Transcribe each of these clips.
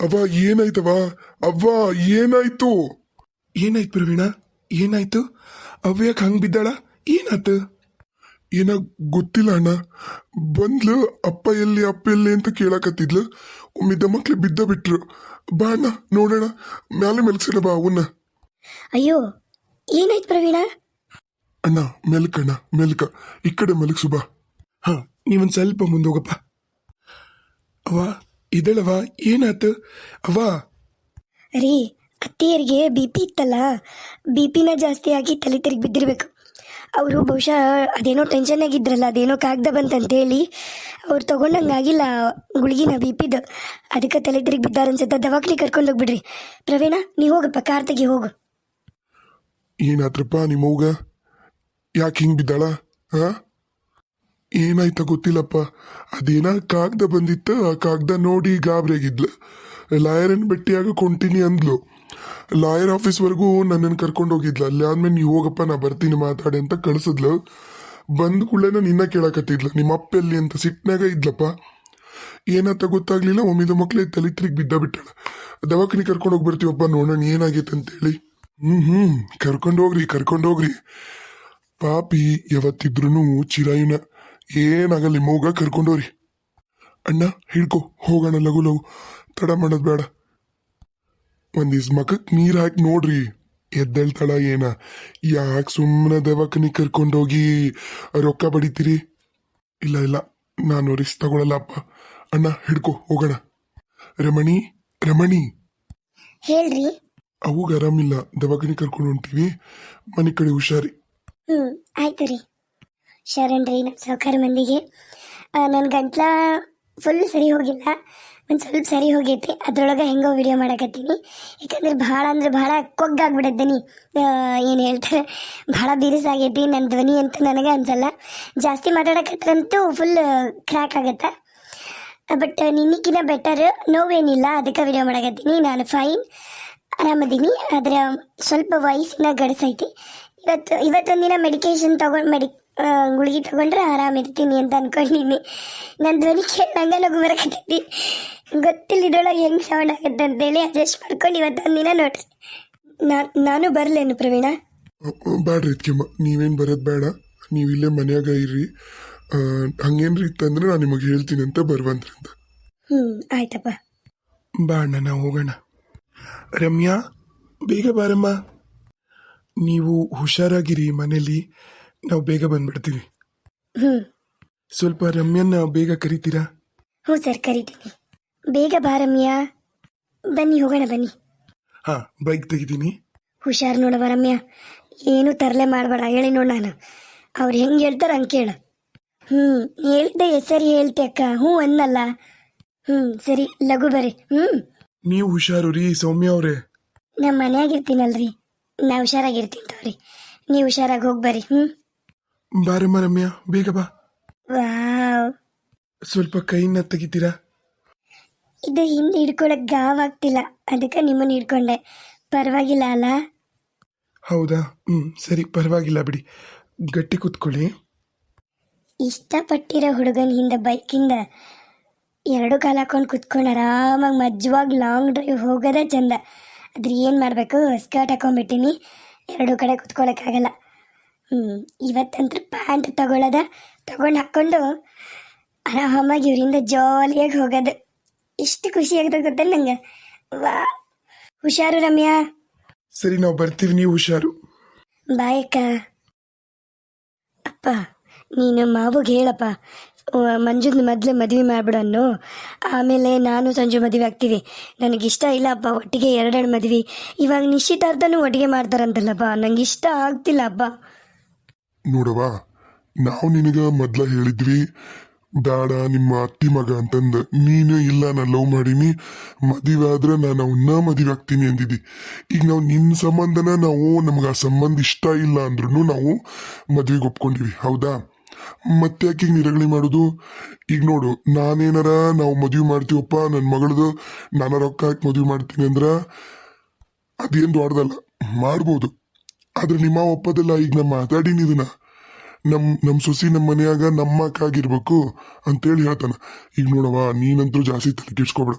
ಅವ್ವ ಏನಾಯ್ತವ ಅವ್ವ ಏನಾಯ್ತು? ಏನಾಯ್ತು ಪ್ರವೀಣ? ಏನಾಯ್ತು? ಅವ್ಯಾಕ್ ಹಂಗ್ ಬಿದ್ದಾಳ? ಏನಾಯ್ತು? ಏನ ಗೊತ್ತಿಲ್ಲ ಅಣ್ಣ. ಬಂದ್ಲು ಅಪ್ಪ ಎಲ್ಲಿ ಅಪ್ಪ ಎಲ್ಲಿ ಅಂತ ಕೇಳಕತ್ತಿದ್ಲು. ಒಮ್ಮಿದ್ದ ಮಕ್ಳು ಬಿದ್ದ ಬಿಟ್ರು. ಬಾ ಅಣ್ಣ ನೋಡೋಣ. ಮ್ಯಾಲೆ ಮೆಲ್ಸೋಣ ಬಾ ಅವನ್ನ ಅಯ್ಯೋ ಏನಾಯ್ತು ಪ್ರವೀಣ? ಅಣ್ಣ ಮೆಲ್ಕಣ್ಣ ಮೆಲ್ಕ. ಈ ಕಡೆ ಮೆಲ್ಕ್ಸು ಬಾ. ಹಾ ನೀವೊಂದು ಸ್ವಲ್ಪ ಮುಂದೆ ಹೋಗಪ್ಪ. ಅವ್ವ ಇದಳವ ಏನಾತು ಅವ ರೀ ಅತ್ತೆಯರಿಗೆ ಬಿ ಪಿ ಇತ್ತಲ್ಲ ಬಿ ಪಿನ ಜಾಸ್ತಿ ಆಗಿ ತಲೆ ತಿರುಗಿ ಬಿದ್ದಿರ್ಬೇಕು. ಅವರು ಬಹುಶಃ ಅದೇನೋ ಟೆನ್ಷನ್ ಆಗಿದ್ರಲ್ಲ ಅದೇನೋ ಕಾಗ್ದ ಬಂತಂತೇಳಿ ಅವ್ರು ತಗೊಂಡಂಗಾಗಿಲ್ಲ ಗುಳಿಗಿನ ಬಿ ಪಿದು. ಅದಕ್ಕೆ ತಲೆ ತಿರುಗಿ ಬಿದ್ದಾರ ಅನ್ಸುತ್ತೆ ದವಾಖಾನೆ ಕರ್ಕೊಂಡು ಹೋಗ್ಬಿಡ್ರಿ. ಪ್ರವೀಣ ನೀ ಹೋಗಪ್ಪ ಕಾರ್ ತೆಗಿ ಹೋಗು. ಏನಾತ್ರಪ್ಪ ನಿಮ್ಮವ್ಗ? ಯಾಕೆ ಹಿಂಗೆ ಬಿದ್ದಾಳ? ಹಾ? ಏನಾಯ್ತ ಗೊತ್ತಿಲ್ಲಪ್ಪ. ಅದೇನ ಕಾಗ್ದ ಬಂದಿತ್ತ, ಆ ಕಾಗ್ದ ನೋಡಿ ಗಾಬರಿಯಾಗಿದ್ಲು. ಲಾಯರನ್ ಭೇಟಿಯಾಗ ಕೊಂಟಿನಿ ಅಂದ್ಲು. ಲಾಯರ್ ಆಫೀಸ್ವರೆಗೂ ನನ್ನನ್ನು ಕರ್ಕೊಂಡು ಹೋಗಿದ್ಲು. ಅಲ್ಲಿ ಆದ್ಮೇಲೆ ನೀವು ಹೋಗಪ್ಪ, ನಾ ಬರ್ತೀನಿ, ಮಾತಾಡಿ ಅಂತ ಕಳಿಸಿದ್ಲು. ಬಂದ ಕೂಡಲೇ ನಿನ್ನ ಕೇಳಕತ್ತಿದ್ಲು. ನಿಮ್ಮ ಅಪ್ಪ ಎಲ್ಲಿ ಅಂತ ಸಿಟ್ನಾಗ ಇದ್ಲಪ್ಪ. ಏನಂತ ಗೊತ್ತಾಗ್ಲಿಲ್ಲ. ಒಮ್ಮಿದ ಮಕ್ಳೇ ತಲೆ ಬಿದ್ದ ಬಿಟ್ಟಾಳ. ದವಾಖಾನೆ ಕರ್ಕೊಂಡು ಹೋಗಿ ಬರ್ತೀವಪ್ಪ ನೋಡೋಣ ಏನಾಗೈತೆ ಅಂತೇಳಿ. ಹ್ಞೂ ಹ್ಞೂ ಕರ್ಕೊಂಡು ಹೋಗ್ರಿ ಕರ್ಕೊಂಡು ಹೋಗ್ರಿ. ಪಾಪಿ ಯಾವತ್ತಿದ್ರೂ ಚಿರಾಯುನ. ಏನಾಗಲ್ಲ ಮೋಗ ಕರ್ಕೊಂಡೋರಿ. ಅಣ್ಣ ಹಿಡ್ಕೊ ಹೋಗೋಣ ಲಘು ಲಘು. ತಡ ಮಾಡೋದು ಬೇಡ. ಒಂದಿಸ್ ಮಖಕ್ಕೆ ನೀರು ಹಾಕಿ ನೋಡ್ರಿ. ಎದ್ದೇಳ್ತಾಳ ಏನ? ಯಾಕೆ ಸುಮ್ಮನೆ ದವಾಖಾನಿ ಕರ್ಕೊಂಡೋಗಿ? ರೊಕ್ಕ ಬಡಿತೀರಿ? ಇಲ್ಲ ಇಲ್ಲ. ನಾನು ರಿಸ್ಕ್ ತಗೊಳಲ್ಲ ಅಪ್ಪ. ಅಣ್ಣ ಹಿಡ್ಕೊ ಹೋಗೋಣ. ರಮಣಿ ರಮಣಿ. ಹೇಳ್ರಿ. ಅವಾಗ ಆರಾಮಿಲ್ಲ. ದವಾಖಾನಿ ಕರ್ಕೊಂಡು ಹೊಂಟೀವಿ. ಮನೆ ಕಡೆ ಹುಷಾರಿ. ಹ್ಮ್ ಆಯ್ತು ರೀ. ಶರಣ್ ನಮ್ಮ ಸಾವುಕಾರ ಮಂದಿಗೆ. ನನ್ನ ಗಂಟ್ಲ ಫುಲ್ ಸರಿ ಹೋಗಿಲ್ಲ. ಒಂದು ಸ್ವಲ್ಪ ಸರಿ ಹೋಗೈತಿ. ಅದ್ರೊಳಗೆ ಹೆಂಗೋ ವಿಡಿಯೋ ಮಾಡಕತ್ತೀನಿ. ಯಾಕಂದ್ರೆ ಭಾಳ ಅಂದ್ರೆ ಭಾಳ ಕೊಗ್ಗಾಗ್ಬಿಡದ್ದೀನಿ ಏನು ಹೇಳ್ತಾರೆ, ಭಾಳ ಬಿರುಸಾಗೈತಿ ನನ್ನ ಧ್ವನಿ ಅಂತ ನನಗೆ ಅನ್ಸಲ್ಲ. ಜಾಸ್ತಿ ಮಾತಾಡಕತ್ತಂತೂ ಫುಲ್ ಕ್ರ್ಯಾಕ್ ಆಗತ್ತೆ. ಬಟ್ ನಿನ್ನಿಕ್ಕಿನ್ನ ಬೆಟರ್ ನೋವೇನಿಲ್ಲ, ಅದಕ್ಕೆ ವಿಡಿಯೋ ಮಾಡಕತ್ತೀನಿ. ನಾನು ಫೈನ್ ಆರಾಮದೀನಿ. ಆದ್ರೆ ಸ್ವಲ್ಪ ವಯಸ್ಸಿನ ಗಡಸೈತಿ. ಇವತ್ತು, ಇವತ್ತೊಂದಿನ ಮೆಡಿಕೇಶನ್ ತಗೊಂಡು ಮೆಡಿ ಗುಳಿಗೆ ತಗೊಂಡ್ರೆ ಆರಾಮಿರ್ತೀನಿ ಅಂತ ಅನ್ಕೊಂಡಿನಿ. ನನ್ನ ಧ್ವನಿ ನಗು ಬರಕತ್ತೈತಿ ಗೊತ್ತಿಲ್ಲ ಇದ್ರೊಳಗೆ ಹೆಂಗೆ ಸೌಂಡ್ ಆಗುತ್ತೆ ಅಂತೇಳಿ ಅಡ್ಜಸ್ಟ್ ಮಾಡ್ಕೊಂಡು ಇವತ್ತೊಂದಿನ ನೋಡ್ರಿ. ನಾ- ನಾನು ಬರಲೇನು ಪ್ರವೀಣ? ಬ್ಯಾಡ್ರಿ ಇದಕ್ಕೆಮ್ಮ ನೀವೇನು ಬರೋದು ಬೇಡ. ನೀವು ಇಲ್ಲೇ ಮನ್ಯಾಗ ಇರ್ರಿ. ಹಂಗೇನ್ರಿ ಇತ್ತಂದ್ರೆ ನಾನು ನಿಮಗೆ ಹೇಳ್ತೀನಿ ಅಂತ ಬರ್ವಂತ್ರಿ ಅಂತ ಹ್ಞೂ ಆಯ್ತಪ್ಪ ಬಾಣ ನಾವು ಹೋಗೋಣ. ರಮ್ಯಾ ಬೇಗ ಬಾರಮ್ಮ. ನೀವು ಹುಷಾರಾಗಿರಿ ಮನೇಲಿ. ನಾವು ಬೇಗ ಬಂದ್ಬಿಡ್ತೀವಿ. ಹ್ಞೂ ಸ್ವಲ್ಪ ರಮ್ಯನ್ನ ಬೇಗ ಕರಿತೀರಾ? ಹ್ಞೂ ಸರ್ ಕರಿತೀನಿ. ಬೇಗ ಬಾ ರಮ್ಯಾ. ಬನ್ನಿ ಹೋಗೋಣ ಬನ್ನಿ. ಹಾಂ ಬೈಕ್ ತೆಗಿತೀನಿ. ಹುಷಾರು ನೋಡವ ರಮ್ಯ. ಏನು ತರಲೆ ಮಾಡಬೇಡ ಹೇಳಿ ನೋಡು ನಾನು. ಅವ್ರು ಹೆಂಗೆ ಹೇಳ್ತಾರೆ ಹಂಗೆ ಕೇಳು. ಹ್ಞೂ ಹೇಳಿದ್ದೆ ಹೆಸರಿ ಹೇಳ್ತೆ ಅಕ್ಕ. ಹ್ಞೂ ಅನ್ನಲ್ಲ. ಹ್ಞೂ ಸರಿ ಲಘು ಬರ್ರಿ. ಹ್ಞೂ ನೀವು ಹುಷಾರು ರೀ ಸೌಮ್ಯ ಅವರೇ. ನಮ್ಮ ಮನೆಯಾಗಿರ್ತೀನಲ್ರಿ ನಾ ಹುಷಾರಾಗಿರ್ತೀನಿ ತಗೋರಿ. ನೀವು ಹುಷಾರಾಗಿ ಹೋಗಿ ಬರ್ರಿ. ಹ್ಞೂ ಬಾರಮ್ಮ ರಮ್ಯಾ ಬೇಗ ಬಾ. ವಾವ್. ಸ್ವಲ್ಪ ಕೈನ ತೆಗಿತೀರಾ? ಇದು ಹಿಂದೆ ಹಿಡ್ಕೊಳಕ್ ಗಾವಾಗ್ತಿಲ್ಲ ಅದಕ್ಕೆ ನಿಮ್ಮನ್ನ ಹಿಡ್ಕೊಂಡೆ. ಪರವಾಗಿಲ್ಲ ಅಲ್ಲ? ಹೌದಾ? ಹ್ಞೂ ಸರಿ ಪರವಾಗಿಲ್ಲ ಬಿಡಿ. ಗಟ್ಟಿ ಕೂತ್ಕೊಳ್ಳಿ. ಇಷ್ಟಪಟ್ಟಿರೋ ಹುಡುಗನ ಹಿಂದೆ ಬೈಕಿಂದ ಎರಡು ಕಾಲು ಹಾಕೊಂಡು ಕುತ್ಕೊಂಡು ಆರಾಮಾಗಿ ಮಜ್ಜವಾಗಿ ಲಾಂಗ್ ಡ್ರೈವ್ ಹೋಗೋದೇ ಚಂದ. ಆದ್ರೆ ಏನು ಮಾಡಬೇಕು? ಸ್ಕರ್ಟ್ ಹಾಕೊಂಡ್ಬಿಟ್ಟಿನಿ. ಎರಡು ಕಡೆ ಕುತ್ಕೊಳ್ಳೋಕ್ಕಾಗಲ್ಲ ಹ್ಞೂ ಇವತ್ತಂತೂ ಪ್ಯಾಂಟ್ ತಗೊಳ್ಳೋದ ತಗೊಂಡು ಹಾಕ್ಕೊಂಡು ಆರಾಮಾಗಿ ಇವರಿಂದ ಜಾಲಿಯಾಗಿ ಹೋಗೋದು. ಎಷ್ಟು ಖುಷಿ ಆಗ್ತದೆ ಗೊತ್ತಲ್ಲ ನಂಗೆ? ವಾ ಹುಷಾರು ರಮ್ಯಾ? ಸರಿ ನಾವು ಬರ್ತೀವಿ ನೀವು ಹುಷಾರು. ಬಾಯಕ್ಕ ಅಪ್ಪ ನೀನು ಮಾವುಗೆ ಹೇಳಪ್ಪ. ಮಂಜುನ ಮೊದ್ಲು ಮದುವೆ ಮಾಡ್ಬಿಡನ್ನು ಆಮೇಲೆ ನಾನು ಸಂಜು ಮದುವೆ ಆಗ್ತೀವಿ. ನನಗಿಷ್ಟ ಇಲ್ಲ ಅಪ್ಪ ಒಟ್ಟಿಗೆ ಎರಡೆರಡು ಮದುವೆ. ಇವಾಗ ನಿಶ್ಚಿತಾರ್ಥನೂ ಒಟ್ಟಿಗೆ ಮಾಡ್ತಾರಂತಲ್ಲಪ್ಪ. ನಂಗೆ ಇಷ್ಟ ಆಗ್ತಿಲ್ಲ ಅಪ್ಪ ನೋಡವ ನಾವು ನಿನಗ ಮೊದ್ಲ ಹೇಳಿದ್ವಿ ಬೇಡ ನಿಮ್ಮ ಅತ್ತಿ ಮಗ ಅಂತಂದ. ನೀನು ಇಲ್ಲ, ನಾನು ಲವ್ ಮಾಡೀನಿ. ಮದುವೆ ಆದ್ರೆ ನಾನು ಅವನ್ನ ಮದುವೆ ಆಗ್ತೀನಿ ಅಂದಿದ್ದಿ. ಈಗ ನಾವು ನಿನ್ನ ಸಂಬಂಧನ ನಾವು, ನಮ್ಗೆ ಆ ಸಂಬಂಧ ಇಷ್ಟ ಇಲ್ಲ ಅಂದ್ರೂ ನಾವು ಮದುವೆಗೆ ಒಪ್ಕೊಂಡಿವಿ, ಹೌದಾ? ಮತ್ತೆ ಯಾಕೆ ನಿರಗಳಿ ಮಾಡೋದು? ಈಗ ನೋಡು, ನಾನೇನಾರ ನಾವು ಮದುವೆ ಮಾಡ್ತೀವಪ್ಪ ನನ್ನ ಮಗಳದು ನಾನು ರೊಕ್ಕ ಹಾಕಿ ಮದುವೆ ಮಾಡ್ತೀನಿ ಅಂದ್ರ ಅದೇನು ದೊಡ್ಡದಲ್ಲ ಮಾಡ್ಬೋದು ಆದ್ರೆ ನಿಮ್ಮ ಒಪ್ಪದಲ್ಲ ಈಗ ನಾ ಮಾತಾಡೀನಿ ಇದನ್ನ ನಮ್ ನಮ್ಮ ಸೊಸಿ ನಮ್ಮ ಮನೆಯಾಗ ನಮ್ಮ ಆಗಿರ್ಬೇಕು ಅಂತೇಳಿ ಹೇಳ್ತಾನ. ಈಗ ನೋಡವ ನೀನಂತೂ ಜಾಸ್ತಿ ತಲೆ ಕೆಡ್ಸ್ಕೊಬೇಡ.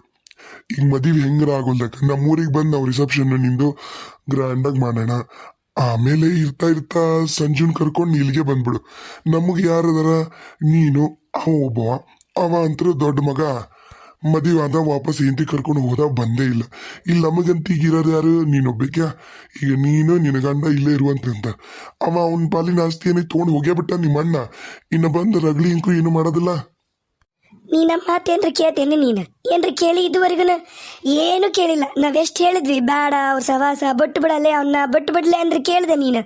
ಈಗ ಮದುವೆ ಹೆಂಗರ ಆಗೋಲ್ದಕ್ಕ ನಮ್ಮೂರಿಗೆ ಬಂದು ನಾವು ರಿಸೆಪ್ಷನ್ ನಿಂದು ಗ್ರ್ಯಾಂಡಾಗಿ ಮಾಡೋಣ. ಆಮೇಲೆ ಇರ್ತಾ ಇರ್ತಾ ಸಂಜುನ್ ಕರ್ಕೊಂಡು ಇಲ್ಲಿಗೆ ಬಂದ್ಬಿಡು. ನಮಗೆ ಯಾರದಾರ, ನೀನು, ಅವ ಒಬ್ಬವ, ಅವ ಅಂತೂ ದೊಡ್ಡ ಮಗ. ಮದುವೆ ಆದ ವಾಪಸ್ ಹೆಂಡತಿ ಕರ್ಕೊಂಡು ಹೋದ ಬಂದೇ ಇಲ್ಲ. ಇಲ್ಲಿ ನಮಗಂತ ಈಗ ಇರೋರು ಯಾರು ನೀನೊಬ್ಬಕ್ಯಾ ಈಗ ನೀನು ನಿನ್ನ ಗಂಡ ಇಲ್ಲೇ ಇರುವಂತಂತ. ಅವ ಅವನ ಪಾಲಿನ ಆಸ್ತಿ ತಗೊಂಡು ತೊಗೊಂಡು ಹೋಗೇ ಬಿಟ್ಟ ನಿಮ್ಮ ಅಣ್ಣ. ಇನ್ನು ಬಂದು ರಗಳಿ ಇಂಕು ಏನು ಮಾಡೋದಿಲ್ಲ? ನೀ ನಮ್ಮ ಮಾತೇನ್ರ ಕೇಳ್ತೇನೆ ನೀನು? ಏನ್ರ ಕೇಳಿ ಇದುವರೆಗೂ ಏನು ಕೇಳಿಲ್ಲ. ನಾವೆಷ್ಟು ಹೇಳಿದ್ವಿ? ಬೇಡ, ಅವ್ರ ಸವಾಸ, ಬಟ್ಟು ಬಿಡಲ್ಲೇ ಅವನ್ನ ಬಟ್ಟು ಬಿಡಲೆ ಅಂದ್ರೆ ಕೇಳಿದೆ ನೀನು.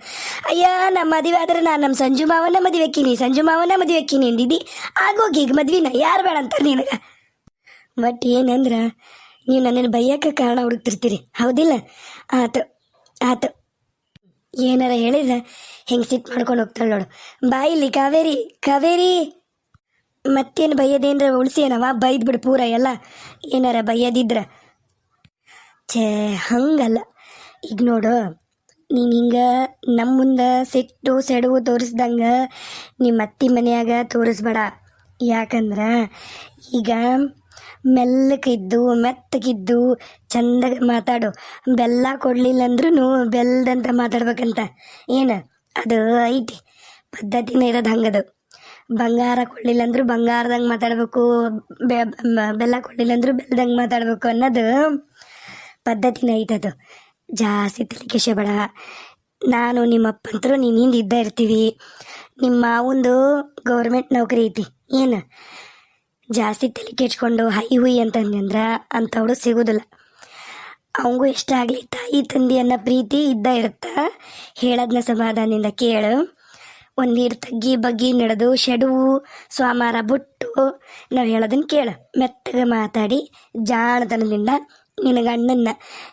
ಅಯ್ಯ ನಮ್ಮ ಮದುವೆ ಆದ್ರೆ ನಾನು ನಮ್ಮ ಸಂಜು ಮಾವನ ಮದುವೆ ಅಕ್ಕಿನಿ ಸಂಜು ಮಾವನ ಮದುವೆ ಅಕ್ಕಿನಿ ಅಂದಿದ್ದಿ. ಆಗೋಗಿ ಈಗ ಮದ್ವಿನ? ಯಾರು ಬೇಡ ಅಂತ ನಿನಗೆ? ಬಟ್ ಏನಂದ್ರ ನೀವು ನನ್ನನ್ನು ಬೈಯಕ್ಕೆ ಕಾರಣ ಹುಡುಕ್ತಿರ್ತೀರಿ. ಹೌದಿಲ್ಲ? ಆತು ಆತು. ಏನಾರ ಹೇಳಿದ್ರೆ ಹೆಂಗೆ ಸಿಟ್ಟು ಮಾಡ್ಕೊಂಡು ಹೋಗ್ತಾಳೆ ನೋಡು. ಬಾಯಿಲಿ ಕಾವೇರಿ ಕಾವೇರಿ! ಮತ್ತೇನು ಬೈಯೋದೇನ್ರ ಉಳಿಸಿಯನವ ಬೈದ್ ಬಿಡು ಪೂರ ಎಲ್ಲ. ಏನಾರ ಬೈಯೋದಿದ್ರ. ಛೇ, ಹಂಗಲ್ಲ. ಈಗ ನೋಡು, ನೀನು ಹಿಂಗೆ ನಮ್ಮ ಮುಂದೆ ಸಿಟ್ಟು ಸೆಡವು ತೋರಿಸ್ದಂಗೆ ನಿಮ್ಮ ಅತ್ತಿ ಮನೆಯಾಗ ತೋರಿಸ್ಬೇಡ. ಯಾಕಂದ್ರೆ ಈಗ ಮೆಲ್ಲಕ್ಕಿದ್ದು ಮೆತ್ತಗಿದ್ದು ಚಂದ ಮಾತಾಡು. ಬೆಲ್ಲ ಕೊಡಲಿಲ್ಲ ಅಂದ್ರೂ ಬೆಲ್ಲದಂತ ಮಾತಾಡ್ಬೇಕಂತ. ಏನು? ಅದು ಐತಿ. ಪದ್ಧತಿನೇ ಇರೋದು ಹಂಗದು. ಬಂಗಾರ ಕೊಡಲಿಲ್ಲ ಅಂದ್ರೂ ಬಂಗಾರದಂಗೆ ಮಾತಾಡಬೇಕು. ಬೆಲ್ಲ ಕೊಡಲಿಲ್ಲ ಅಂದ್ರೂ ಬೆಲ್ಲದಂಗೆ ಮಾತಾಡಬೇಕು ಅನ್ನೋದು ಪದ್ಧತಿನೇ ಅದು. ಜಾಸ್ತಿ ತಲೆ ಕೆಸಬೇಡ ನಾನು ನಿಮ್ಮಪ್ಪ ಅಂತರೂ ನೀನು ಹಿಂದೆ ಇದ್ದ ಇರ್ತೀವಿ. ನಿಮ್ಮ ಒಂದು ಗೌರ್ಮೆಂಟ್ ನೌಕರಿ ಐತಿ. ಏನು? ಜಾಸ್ತಿ ತಲೆ ಕೆಚ್ಕೊಂಡು ಹೈ ಹುಯ್ ಅಂತಂದ್ರೆ ಅಂಥವಳು ಸಿಗೋದಿಲ್ಲ. ಅವಂಗೂ ಇಷ್ಟ ಆಗಲಿ ತಾಯಿ ತಂದೆ ಅನ್ನೋ ಪ್ರೀತಿ ಇದ್ದ ಇರುತ್ತೆ. ಹೇಳದ್ನ ಸಮಾಧಾನದಿಂದ ಕೇಳು. ಒಂದೀರು ತಗ್ಗಿ ಬಗ್ಗಿ ನಡೆದು ಶೆಡುವು, ಸ್ವಾಮಾರ ಬುಟ್ಟು, ನಾವು ಹೇಳೋದನ್ನ ಕೇಳು. ಮೆತ್ತಗೆ ಮಾತಾಡಿ ಜಾಣತನದಿಂದ ನಿನ್ನ ಗಂಡನ್ನ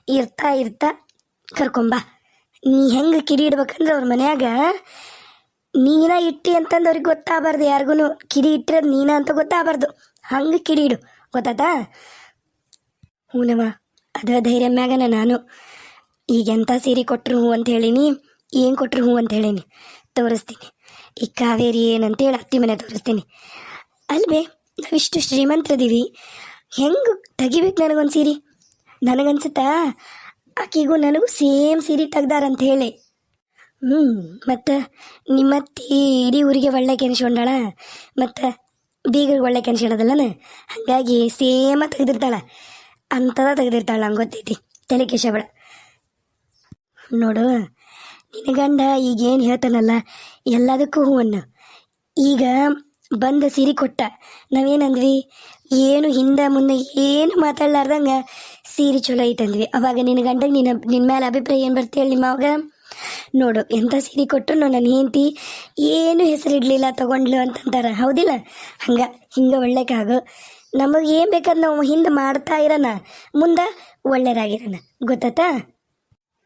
ಇರ್ತಾ ಇರ್ತಾ ಕರ್ಕೊಂಬ ನೀ ಹೆಂಗೆ ಕಿಡಿ ಇಡ್ಬೇಕಂದ್ರೆ ಅವ್ರ ಮನ್ಯಾಗ? ನೀನ ಇಟ್ಟಿ ಅಂತಂದು ಅವ್ರಿಗೆ ಗೊತ್ತಾಗಬಾರ್ದು ಯಾರಿಗೂ ಕಿಡಿ ಇಟ್ಟಿರೋದು ನೀನ ಅಂತ ಗೊತ್ತಾಗಬಾರ್ದು. ಹಂಗೆ ಕಿಡಿಡು. ಗೊತ್ತಾತಾ? ಹೂನವ ಅದ ಧೈರ್ಯ ಮ್ಯಾಗನ ನಾನು. ಈಗ ಎಂಥ ಸೀರೆ ಕೊಟ್ಟರು ಹೂ ಅಂತ ಹೇಳೀನಿ, ಏನು ಕೊಟ್ಟರು ಹೂ ಅಂತ ಹೇಳೀನಿ, ತೋರಿಸ್ತೀನಿ. ಈ ಕಾವೇರಿ ಏನಂತೇಳಿ ಅತ್ತಿ ಮನೆ ತೋರಿಸ್ತೀನಿ. ಅಲ್ವೇ, ನಾವಿಷ್ಟು ಶ್ರೀಮಂತರದೀವಿ, ಹೆಂಗೆ ತೆಗಿಬೇಕು ನನಗೊಂದು ಸೀರೆ? ನನಗನ್ಸುತ್ತಾ? ಆಕೆಗೂ ನನಗೂ ಸೇಮ್ ಸೀರೆ ತೆಗ್ದಾರಂತ ಹೇಳಿ ಹ್ಞೂ ಮತ್ತು ನಿಮ್ಮತ್ತಿ ಇಡೀ ಊರಿಗೆ ಒಳ್ಳೆ ಕೆನಿಸ್ಕೊಂಡಳ ಮತ್ತು ಬೀಗರಿಗೆ ಒಳ್ಳೆ ಕೆನ್ಸ್ಕೊಳೋದಲ್ಲನ ಹಾಗಾಗಿ ಸೇಮ ತೆಗೆದಿರ್ತಾಳೆ. ಅಂಥದ ತೆಗೆದಿರ್ತಾಳೆ, ನಂಗೆ ಗೊತ್ತೈತಿ. ತಲೆ ಕೇಶವಳ ನೋಡು, ನಿನ್ನ ಗಂಡ ಈಗೇನು ಹೇಳ್ತಾನಲ್ಲ, ಎಲ್ಲದಕ್ಕೂ ಹೂವನ್ನು. ಈಗ ಬಂದ ಸಿರಿ ಕೊಟ್ಟ, ನಾವೇನಂದ್ವಿ? ಏನು ಹಿಂದೆ ಮುಂದೆ ಏನು ಮಾತಾಡ್ಲಾರ್ದಂಗೆ ಸೀರೆ ಚಲೋ ಐತಂದ್ವಿ. ಅವಾಗ ನಿನ್ನ ಗಂಡಗೆ ನಿನ್ನ ನಿನ್ನ ಮೇಲೆ ಅಭಿಪ್ರಾಯ ಏನು ಬರ್ತೇಳಿ ನಿಮ್ಮ ಅವಾಗ ನೋಡು ಎಂಥ ಸೀರೆ ಕೊಟ್ಟರು ನನ್ನ ಹೆಂಡತಿ ಏನು ಹೆಸರಿಡ್ಲಿಲ್ಲ ತಗೊಂಡ್ಲು ಅಂತಂತಾರೆ. ಹೌದಿಲ್ಲ? ಹಂಗೆ, ಹಿಂಗೆ ಒಳ್ಳೆಕಾಗು. ನಮಗೆ ಏನು ಬೇಕಾದ್ ನಾವು ಹಿಂದೆ ಮಾಡ್ತಾ ಇರೋಣ. ಮುಂದೆ ಒಳ್ಳೆಯದಾಗಿರೋಣ ಗೊತ್ತಾತಾ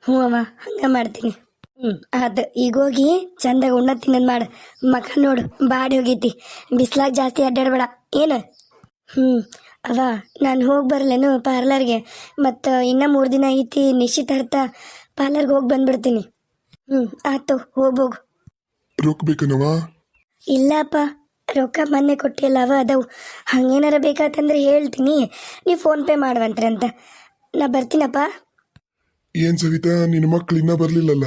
ಹ್ಞೂ ಅಮ್ಮ ಹಂಗೆ ಮಾಡ್ತೀನಿ. ಹ್ಞೂ ಅದು ಈಗ ಹೋಗಿ ಚಂದಾಗ ಉಣ್ಣ ತಿನ್ನೋದು ಮಾಡು. ಮಕ ನೋಡು, ಬಾಡಿ ಹೋಗೈತಿ. ಬಿಸ್ಲಾಗ ಜಾಸ್ತಿ ಅಡ್ಡಾಡಬೇಡ. ಏನು? ಹ್ಞೂ ಅವ ನಾನು ಹೋಗಿ ಬರಲೇನು ಪಾರ್ಲರ್ಗೆ. ಮತ್ತು ಇನ್ನೂ ಮೂರು ದಿನ ಐತಿ ನಿಶ್ಚಿತಾರ್ಥ ಪಾರ್ಲರ್ಗೆ ಹೋಗಿ ಬಂದ್ಬಿಡ್ತೀನಿ. ಹ್ಞೂ ಆಯ್ತು ಹೋಗ್ಬೋಗು ರೊಕ್ಕ ಬೇಕನವ ಇಲ್ಲಪ್ಪ ರೊಕ್ಕ ಮೊನ್ನೆ ಕೊಟ್ಟಿಲ್ಲ ಅವ ಅದಾವು. ಹಂಗೇನಾರ ಬೇಕಾತಂದ್ರೆ ಹೇಳ್ತೀನಿ. ನೀವು ಫೋನ್ಪೇ ಮಾಡುವಂತ್ರಿ ಅಂತ. ನಾ ಬರ್ತೀನಪ್ಪ. ಏನ್ ಸವಿತಾ ನಿನ್ನ ಮಕ್ಳು ಇನ್ನೂ ಬರ್ಲಿಲ್ಲಲ್ಲ?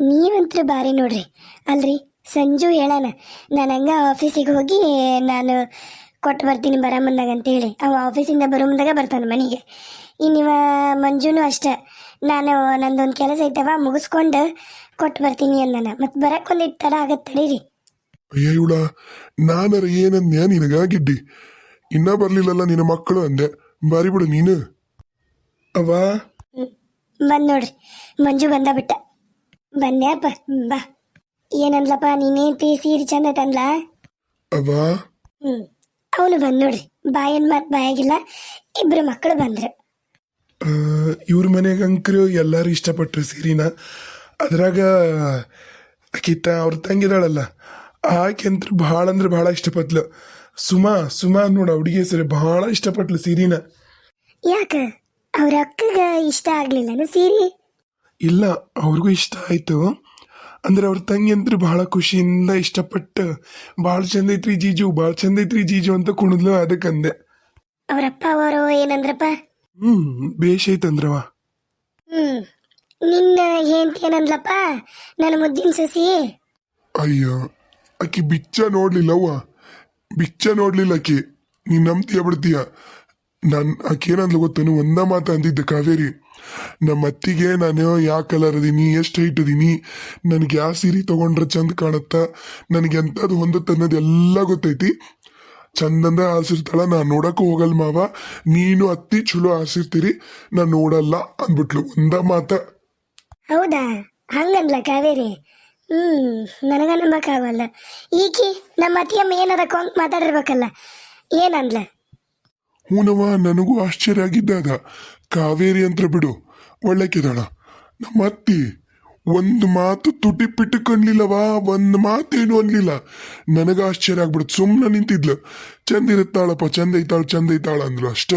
ನೀವಂತ್ರ ಬಾರಿ ನೋಡ್ರಿ. ಅಲ್ರಿ ಸಂಜು ಹೇಳಾನ. ನಾನು ಹಂಗ ಆಫೀಸಿಗೆ ಹೋಗಿ ನಾನು ಕೊಟ್ಟು ಬರ್ತೀನಿ ಬರ ಮುಂದಾಗ ಅಂತೇಳಿ. ಅವ ಆಫೀಸಿಂದ ಬರೋ ಮುಂದಾಗ ಬರ್ತಾನೆ ಮನೆಗೆ. ಇನ್ನಿವ ಮಂಜುನು ಅಷ್ಟೆ. ನಾನು ನಂದೊಂದು ಕೆಲಸ ಐತವ ಮುಗಿಸ್ಕೊಂಡು ಕೊಟ್ಟು ಬರ್ತೀನಿ ಅಂದಾನ. ಮತ್ತೆ ಬರಕ್ಕೆ ತಡ ಆಗತ್ತೆ ತಡೀರಿ. ಅಯ್ಯ ಇವಳ ನಾನರ ಏನಂದ್ಯ ನಿನಗ ಗಿಡ್ಡಿ ಇನ್ನ ಬರ್ಲಿಲ್ಲಲ್ಲ ನಿನ್ನ ಮಕ್ಕಳು ಅಂದೆ. ಬಾರಿ ಬಿಡು ನೀನು ಅವ ಬಂದ್ ನೋಡ್ರಿ. ಮಂಜು ಬಂದ ಬಿಟ್ಟ. ಬಂದ್ಯಾಪ ಹ್ಮ್, ಬಾ. ಏನಂದ್ಲಪ್ಪ ನೀನೇಂತಿ ಸೀರೆ ಚಂದ ತಂದ್ಲಾ? ಅವ ಹ್ಮ್. ಅವನು ಬಂದ್ ನೋಡ್ರಿ. ಬಾಯನ್ ಮಾತ್ ಬಾಯಾಗಿಲ್ಲ. ಇಬ್ರು ಮಕ್ಕಳು ಬಂದ್ರು. ಇವ್ರ ಮನೆಗೆ ಅಂಕರು ಎಲ್ಲಾರು ಇಷ್ಟಪಟ್ರು ಸೀರಿನ. ಅದ್ರಾಗ ಆಕಿತ ಅವ್ರ ತಂಗಿದಾಳಲ್ಲ ಆಕೆ ಅಂತೂ ಭಾಳ ಅಂದ್ರೆ ಭಾಳ ಇಷ್ಟಪಟ್ಲು. ಸುಮಾ ಸುಮಾ ನೋಡ ಹುಡುಗಿ ಸರಿ ಭಾಳ ಇಷ್ಟಪಟ್ಲು ಸೀರಿನ. ಯಾಕ? ಅವ್ರ ಅಕ್ಕಗ ಇಷ್ಟ ಆಗ್ಲಿಲ್ಲ ಸೀರೆ? ಇಲ್ಲ ಅವ್ರಿಗೂ ಇಷ್ಟ ಆಯ್ತು. ಅಂದ್ರೆ ಅವ್ರ ತಂಗಿ ಅಂತೂ ಭಾಳ ಖುಷಿಯಿಂದ ಇಷ್ಟಪಟ್ಟು ಭಾಳ ಚಂದ ಐತ್ರಿ ಜೀಜು ಭಾಳ ಚಂದ ಐತ್ರಿ ಜೀಜು ಅಂತ ಕುಣಿದ್ಲು ಅದಕ್ಕಂದೆ ಅವರಪ್ಪ ಅವರು ಏನಂದ್ರಪ್ಪ? ಹ್ಮ್ ಬೇಷ್ ಐತಂದ್ರವ ಹ್ಮ್ ನಿನ್ನ ಹೆಂಡತಿ ಏನಂದ್ಲಪ್ಪ? ನನ್ನ ಮುದ್ದಿನ ಸಸಿ? ಅಯ್ಯೋ ಆಕಿ ಬಿಚ್ಚ ನೋಡ್ಲಿಲ್ಲವ್ವ. ಬಿಚ್ಚ ನೋಡ್ಲಿಲ್ಲ ಆಕಿ. ನೀನ್ ನಂಬ್ತೀಯ ಬಿಡ್ತೀಯ. ನನ್ ಆಕಿ ಏನಂದ್ಲು ಗೊತ್ತನು? ಒಂದ ಮಾತು ಅಂದಿದ್ದೆ ಕಾವೇರಿ. ನಮ್ಮ ಅತ್ತಿಗೆ ನಾನು ಯಾವ ಕಲರ್ ಅದೀನಿ ಎಷ್ಟು ಹೈಟ್ ಅದೀನಿ ನನಗೆ ಯಾವ ಸೀರೆ ತಗೊಂಡ್ರೆ ಚಂದ ಕಾಣತ್ತ, ನನಗೆ ಎಂಥದ್ದು ಹೊಂದುತ್ತೆ ಅನ್ನೋದು ಎಲ್ಲ ಗೊತ್ತೈತಿ. ಚಂದಂದ ಆಸಿರ್ತಾಳ ನಾನು ನೋಡಕ್ಕೂ ಹೋಗಲ್ ಮಾವ. ನೀನು ಅತ್ತಿ ಚಲೋ ಆಸಿರ್ತೀರಿ ನಾನು ನೋಡಲ್ಲ ಅಂದ್ಬಿಟ್ಲು. ಒಂದ ಮಾತ. ಹೌದಾ? ಹಂಗಲ್ಲ ಕಾವೇರಿ. ಹ್ಮ್ ನನಗ ನಂಬಕ್ಕಾಗಲ್ಲ ಈಕಿ ನಮ್ಮ ಅತ್ತಿಯಮ್ಮ ಏನದಕ್ಕ ಅಂತ ಮಾತಾಡಿರ್ಬೇಕಲ್ಲ, ಏನಂದ್ಲ? ಹೂನವ ನನಗೂ ಆಶ್ಚರ್ಯ ಆಗಿದ್ದಾಗ, ಕಾವೇರಿ ಅಂತ ಬಿಡು ಒಳ್ಳೆಕಿದಾಳ ನಮ್ಮ ಅತ್ತಿ ಒಂದು ಮಾತು ತುಟಿ ಪಿಟ್ಟು ಕಣ್ಲಿಲ್ಲವಾ ಒಂದು ಮಾತೇನು ಅನ್ಲಿಲ್ಲ. ನನಗ ಆಶ್ಚರ್ಯ ಆಗಿಬಿಡ್ತು ಸುಮ್ಮನೆ ನಿಂತಿದ್ಲು. ಚಂದ ಇರುತ್ತಾಳಪ್ಪ, ಚಂದ ಐತಾಳ ಚಂದ ಐತಾಳ ಅಂದ್ರು ಅಷ್ಟ.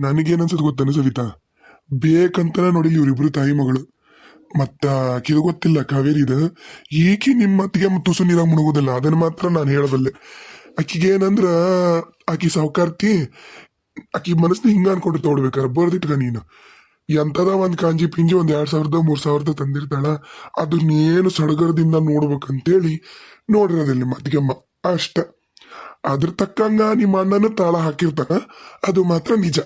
ನನಗೇನನ್ಸದ್ ಗೊತ್ತಾನೆ ಸವಿತಾ? ಬೇಕಂತನ ನೋಡಿಲ್ಲ ಇವ್ರಿಬ್ರು ತಾಯಿ ಮಗಳು. ಮತ್ತ ಆಕಿದು ಗೊತ್ತಿಲ್ಲ ಕಾವೇರಿದ ಏಕೆ ನಿಮ್ಮ ಅತ್ತಿಗೆ ತುಸು ನೀರಾಗ ಮುಳುಗೋದಿಲ್ಲ ಅದನ್ನ ಮಾತ್ರ ನಾನು ಹೇಳಬಲ್ಲೆ. ಆಕಿಗೆ ಏನಂದ್ರ, ಆಕಿ ಸಾವುಕಾರ್ತಿ, ಆಕಿ ಮನಸ್ನ ಹಿಂಗ ಅನ್ಕೊಂಡು ತೋಡ್ಬೇಕಾರ ಬರ್ದಿಟ್ಕ ನೀನು. ಎಂತದ ಒಂದ್ ಕಾಂಜಿ ಪಿಂಜಿ ಒಂದ್ ಎರಡ್ ಸಾವಿರದ, ಮೂರ್ ಸಾವಿರದ ತಂದಿರ್ತಾಳ ಅದನ್ನೇನು ಸಡಗರದಿಂದ ನೋಡ್ಬೇಕಂತೇಳಿ ನೋಡಿರೋದಿಲ್ಲ ಮದ್ಗೆಮ್ಮ ಅಷ್ಟ. ಅದ್ರ ತಕ್ಕಂಗ ನಿಮ್ಮ ಅಣ್ಣನ ತಾಳ ಹಾಕಿರ್ತಾನ, ಅದು ಮಾತ್ರ ನಿಜ.